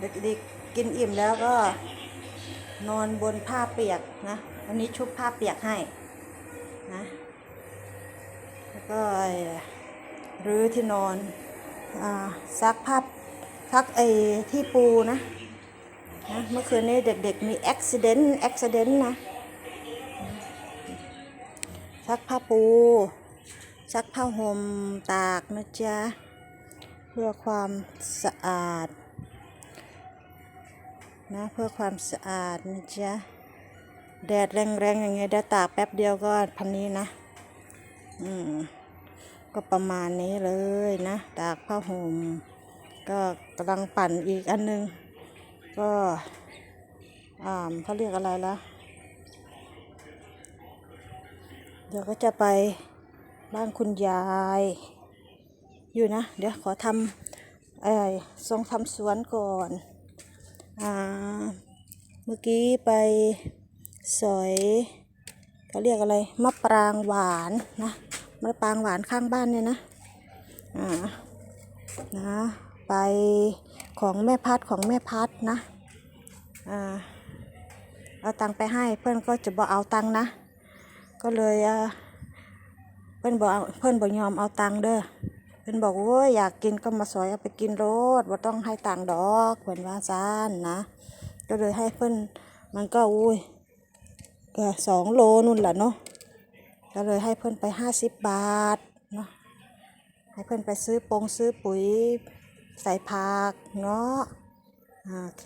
เด็กๆกินอิ่มแล้วก็นอนบนผ้าเปียกนะวันนี้ชุบผ้าเปียกให้นะแล้วก็รื้อที่นอนอซักผ้าซักไอ้ที่ปูนะนะเมื่อคืนนี้เด็กๆมีอุบิเหตุอุบิเหตุนะซักผ้าปูซักผ้าห่มตากนะจ๊ะเพื่อความสะอาด นะเพื่อความสะอาดนะจ๊ะแดดแรงๆอย่างเงี้ยเดี๋ยวตากแป๊บเดียวก็พันนี้นะ อืมก็ประมาณนี้เลยนะตากผ้าห่มก็กำลังปั่นอีกอันนึง ก็อ่าเขาเรียกอะไรละเดี๋ยวก็จะไปบ้านคุณยาย อยู่นะ เดี๋ยวขอทำไอ้ทรงทำสวนก่อน เมื่อกี้ไปสอยเขาเรียกอะไรมะปรางหวานนะมะปรางหวานข้างบ้านเนี่ยนะอ่านะไปของแม่พัดของแม่พัดนะอ่าเอาตังไปให้เพื่อนก็จะบอกเอาตังนะ ก็เลยเพื่อนบอกเพื่อนบอกยอมเอาตังเด้อ พิ่นบอกว่าอยากกินก็มาซอยเอาไปกินโรดว่าต้องให้ตังดอกเพิ่นว่าซ่านนะ ก็เลยให้เพิ่นมันก็อุ้ยก็สองโลนู่นแหละเนาะก็เลยให้เพิ่นไปห้าสิบบาทเนาะให้เพิ่นไปซื้อปงซื้อปุ๋ยใส่ผักเนาะโอเค